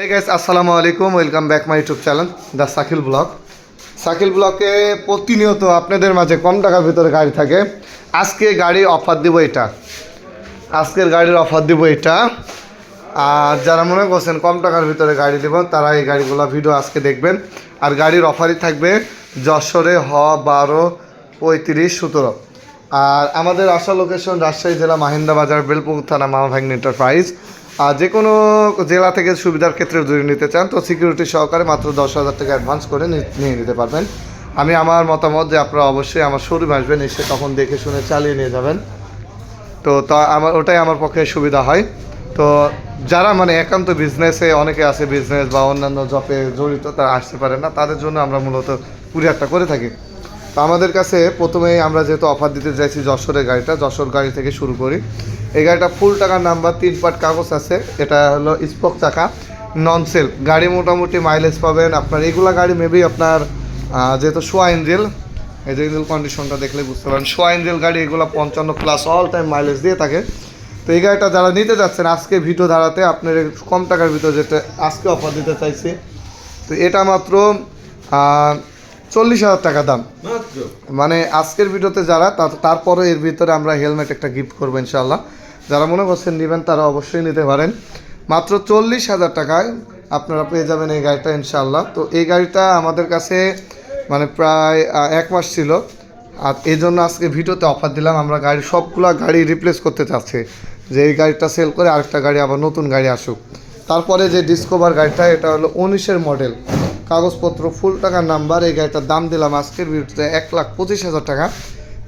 হে guys আসসালামু আলাইকুম welcome back my YouTube channel the Shakil blog Shakil ব্লকে প্রতিনিয়ত আপনাদের মাঝে কম টাকার ভিতরে গাড়ি থাকে। আজকে গাড়ি অফার দিব এটা। আজকের গাড়ির অফার দিব এটা। আর যারা মনে করছেন কম টাকার ভিতরে গাড়ি দেব, তারা এই গাড়িগুলো ভিডিও আজকে দেখবেন। আর গাড়ির অফারই থাকবে যশোরে হ বারো পঁয়ত্রিশ সতেরো। আর আমাদের আসা লোকেশন রাজশাহী জেলা মাহিন্দা বাজার বেলপুর থানা মামা ভাগ্ন এন্টারপ্রাইজ আর যে কোনো জেলা থেকে সুবিধার ক্ষেত্রে যদি নিতে চান, তো সিকিউরিটি সহকারে মাত্র দশ হাজার টাকা অ্যাডভান্স করে নিয়ে নিতে পারবেন। আমি আমার মতামত যে আপনারা অবশ্যই আমার শোরুম আসবেন, এসে তখন দেখে শুনে চালিয়ে নিয়ে যাবেন। তো তা আমার ওটাই আমার পক্ষে সুবিধা হয়। তো যারা মানে একান্ত বিজনেসে অনেকে আছে বিজনেস বা অন্যান্য জবে জড়িত, তারা আসতে পারে না। তাদের জন্য আমরা মূলত কুরিয়ারটা করে থাকি। তো আমাদের কাছে প্রথমেই আমরা যেহেতু অফার দিতে চাইছি যশোরের গাড়িটা, যশোর গাড়ি থেকে শুরু করি। এই গাড়িটা ফুল টাকার নাম্বার তিন পাট কাগজ আছে। এটা হলো স্পক চাকা নন সেল গাড়ি মোটামুটি মাইলেজ পাবেন আপনার এগুলা গাড়ি মেবি আপনার যেহেতু সোয়া ইঞ্জিল এই যে ইঞ্জিল কন্ডিশনটা দেখলে বুঝতে পারেন সোয়া ইঞ্জিল গাড়ি এগুলো পঞ্চান্ন প্লাস অল টাইম মাইলেজ দিয়ে থাকে। তো এই গাড়িটা যারা নিতে যাচ্ছেন আজকে ভিডিও ধারাতে আপনার একটু কম টাকার ভিতরে যেটা আজকে অফার দিতে চাইছি। তো এটা মাত্র চল্লিশ হাজার টাকা দাম। মানে আজকের ভিডিওতে যারা তারপরে এর ভিতরে আমরা হেলমেট একটা গিফট করব ইনশাল্লাহ যারা মনে করছেন নেবেন, তারা অবশ্যই নিতে পারেন। মাত্র চল্লিশ হাজার টাকায় আপনারা পেয়ে যাবেন এই গাড়িটা ইনশাল্লাহ তো এই গাড়িটা আমাদের কাছে মানে প্রায় এক মাস ছিল। আর এই জন্য আজকে ভিডিওতে অফার দিলাম, আমরা গাড়ি, সবগুলা গাড়ি রিপ্লেস করতে চাচ্ছি। যে এই গাড়িটা সেল করে আরেকটা গাড়ি, আবার নতুন গাড়ি আসুক। তারপরে যে ডিসকভার গাড়িটা, এটা হলো উনিশের মডেল কাগজপত্র ফুল টাকার নাম্বার এই গাড়িটার দাম দিলাম আজকের ভিডিওতে এক লাখ পঁচিশ হাজার টাকা।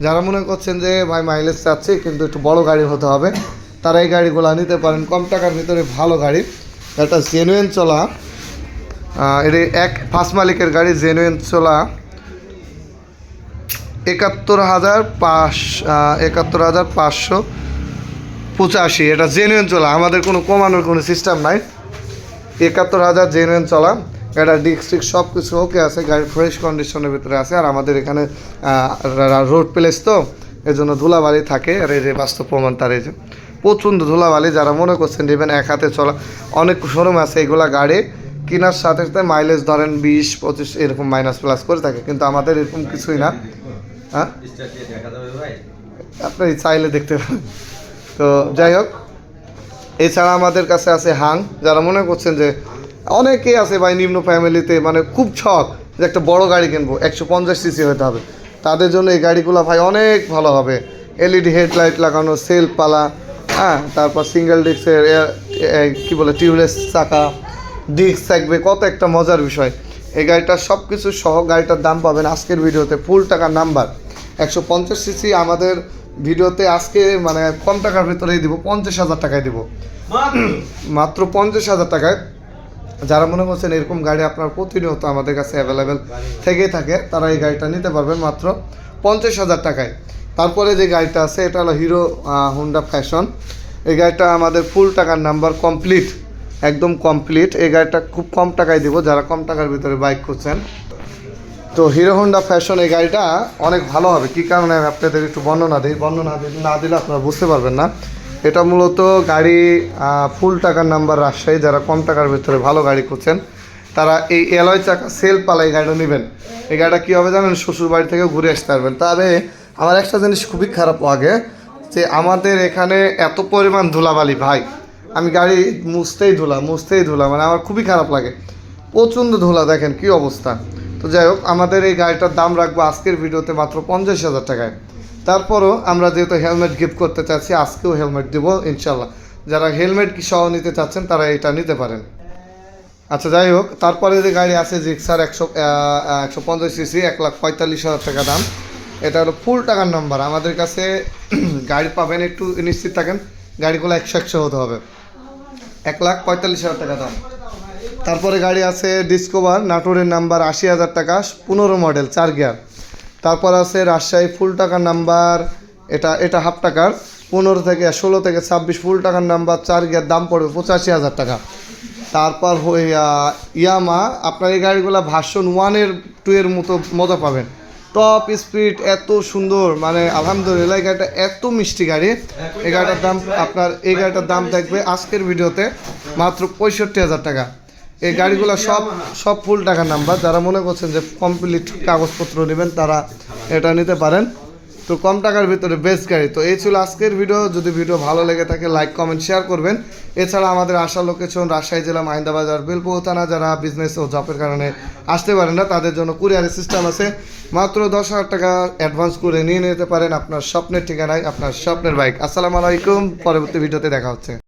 যারা মনে করছেন যে ভাই মাইলেজ চাচ্ছে, কিন্তু একটু বড় গাড়ি হতে হবে, তারা এই গাড়িগুলো নিতে পারেন। কম টাকার ভিতরে ভালো গাড়ি। একটা জেনুইন চলা। এর এক ফার্স্ট মালিকের গাড়ি জেনুইন চলা। একাত্তর হাজার পাঁচ একাত্তর হাজার পাঁচশো পঁচাশি। এটা জেনুইন চলা। আমাদের কোনো কমানোর কোনো সিস্টেম নাই। একাত্তর হাজার জেনুইন চলা। এটা ডিস্ট্রিক্ট সব কিছু ওকে আছে, গাড়ি ফ্রেশ কন্ডিশনের ভিতরে আছে। আর আমাদের এখানে রোড প্লেস তো এই জন্য ধুলাবালি থাকে। আর এই যে বাস্তব প্রমাণ তার এই যে, প্রচণ্ড ধুলাবালি, যারা মনে করছেন নেবেন এক হাতে চলা, অনেক শোরুম আছে, এগুলা গাড়ি কেনার সাথে সাথে মাইলেজ ধরেন বিশ, পঁচিশ, এরকম মাইনাস প্লাস করে থাকে। কিন্তু আমাদের এরকম কিছুই না। হ্যাঁ? আপনি চাইলে দেখতে পারেন। তো যাই হোক, এছাড়া আমাদের কাছে আছে হাং যারা মনে করছেন যে অনেকেই আছে ভাই নিম্ন ফ্যামিলিতে মানে খুব শখ যে একটা বড় গাড়ি কিনবো একশো পঞ্চাশ সিসি হতে হবে। তাদের জন্য এই গাড়িগুলো ভাই অনেক ভালো হবে। এলইডি হেডলাইট লাগানো সেল পালা হ্যাঁ তারপর সিঙ্গেল ডিস্কের কী বলে টিউবলেস চাকা ডিস্ক থাকবে কত একটা মজার বিষয়। এই গাড়িটার সব কিছু সহ গাড়িটার দাম পাবেন আজকের ভিডিওতে ফুল টাকার নাম্বার। একশো পঞ্চাশ সিসি আমাদের ভিডিওতে আজকে মানে কম টাকার ভিতরেই দিব পঞ্চাশ হাজার টাকায় দিব। মাত্র পঞ্চাশ হাজার টাকায়। যারা মনে করছেন এরকম গাড়ি আপনার প্রতিনিয়ত আমাদের কাছে অ্যাভেলেবেল থেকেই থাকে, তারা এই গাড়িটা নিতে পারবেন মাত্র পঞ্চাশ হাজার টাকায়। তারপরে যে গাড়িটা আছে, এটা হলো হিরো হুন্ডা ফ্যাশন এই গাড়িটা আমাদের ফুল টাকার নাম্বার কমপ্লিট একদম কমপ্লিট এই গাড়িটা খুব কম টাকায় দিব, যারা কম টাকার ভিতরে বাইক করছেন তো হিরো হোন্ডা ফ্যাশন এই গাড়িটা অনেক ভালো হবে। কী কারণে আমি আপনাদের একটু বর্ণনা দিই? বর্ণনা না দিলে আপনারা বুঝতে পারবেন না। এটা মূলত গাড়ি ফুল টাকার নাম্বার রাজশাহী। যারা কম টাকার ভিতরে ভালো গাড়ি করছেন তারা এই এলয় চাকা সেল পালা এই গাড়িটা নেবেন। এই গাড়িটা কী হবে জানেন? শ্বশুর বাড়ি থেকে ঘুরে আসতে পারবেন। তবে আমার একটা জিনিস খুবই খারাপ লাগে, যে আমাদের এখানে এত পরিমাণ ধুলাবালি, ভাই। আমি গাড়ি মুছতেই ধুলা মুছতেই ধুলা মানে আমার খুবই খারাপ লাগে। প্রচণ্ড ধুলা, দেখেন কি অবস্থা। তো যাই হোক, আমাদের এই গাড়িটার দাম রাখব আজকের ভিডিওতে মাত্র পঞ্চাশ হাজার টাকায়। তারপরও আমরা যেহেতু হেলমেট গিফট করতে চাচ্ছি, আজকেও হেলমেট দেবো ইনশাল্লাহ যারা হেলমেট কি সহ নিতে চাচ্ছেন, তারা এটা নিতে পারেন। আচ্ছা যাই হোক, তারপরে যে গাড়ি আছে জিক্সার একশো একশো পঞ্চাশ সিসি, এক লাখ পঁয়তাল্লিশ হাজার টাকা দাম। এটা হলো ফুল টাকার নাম্বার। আমাদের কাছে গাড়ি পাবেন, একটু নিশ্চিত থাকেন, গাড়িগুলো একশো একশো হতে হবে। এক লাখ পঁয়তাল্লিশ হাজার টাকা দাম। তারপরে গাড়ি আছে ডিসকোভার নাটোরের নাম্বার আশি হাজার টাকা, পনেরো মডেল, চার গিয়ার। তারপর আছে রাজশাহী ফুল টাকার নাম্বার, এটা এটা হাফ টাকার, পনেরো থেকে ষোলো থেকে ছাব্বিশ ফুল টাকার নাম্বার, চার গিয়ার দাম পড়বে পঁচাশি হাজার টাকা। তারপর ইয়ামা, আপনার এই গাড়িগুলো ভার্সন ওয়ানের টু এর মতো, মজা পাবেন। টপ স্পিড এত সুন্দর মানে আলহামদুলিল্লাহ, এই গাড়িটা এত মিষ্টি গাড়ি। এই গাড়িটার দাম, আপনার, এই গাড়িটার দাম থাকবে আজকের ভিডিওতে মাত্র পঁয়ষট্টি হাজার টাকা। এই গাড়িগুলো সব সব ফুল টাকার নাম্বার। যারা মনে করছেন যে কমপ্লিট কাগজপত্র নেবেন তারা এটা নিতে পারেন। তো কম টাকার ভিতরে বেস্ট গাড়ি। তো এই ছিল আজকের ভিডিও যদি ভিডিও ভালো লেগে থাকে লাইক কমেন্ট শেয়ার করবেন। এছাড়া আমাদের আশা লোকেশন রাজশাহী জেলা মাহিন্দাবাজার বেলপুর থানা যারা বিজনেস ও জবের কারণে আসতে পারেন না তাদের জন্য কুরিয়ারের সিস্টেম আছে। মাত্র দশ হাজার টাকা অ্যাডভান্স করে নিয়ে নিতে পারেন আপনার স্বপ্নের ঠিকানায় আপনার স্বপ্নের বাইক আসসালামু আলাইকুম। পরবর্তী ভিডিওতে দেখা হচ্ছে।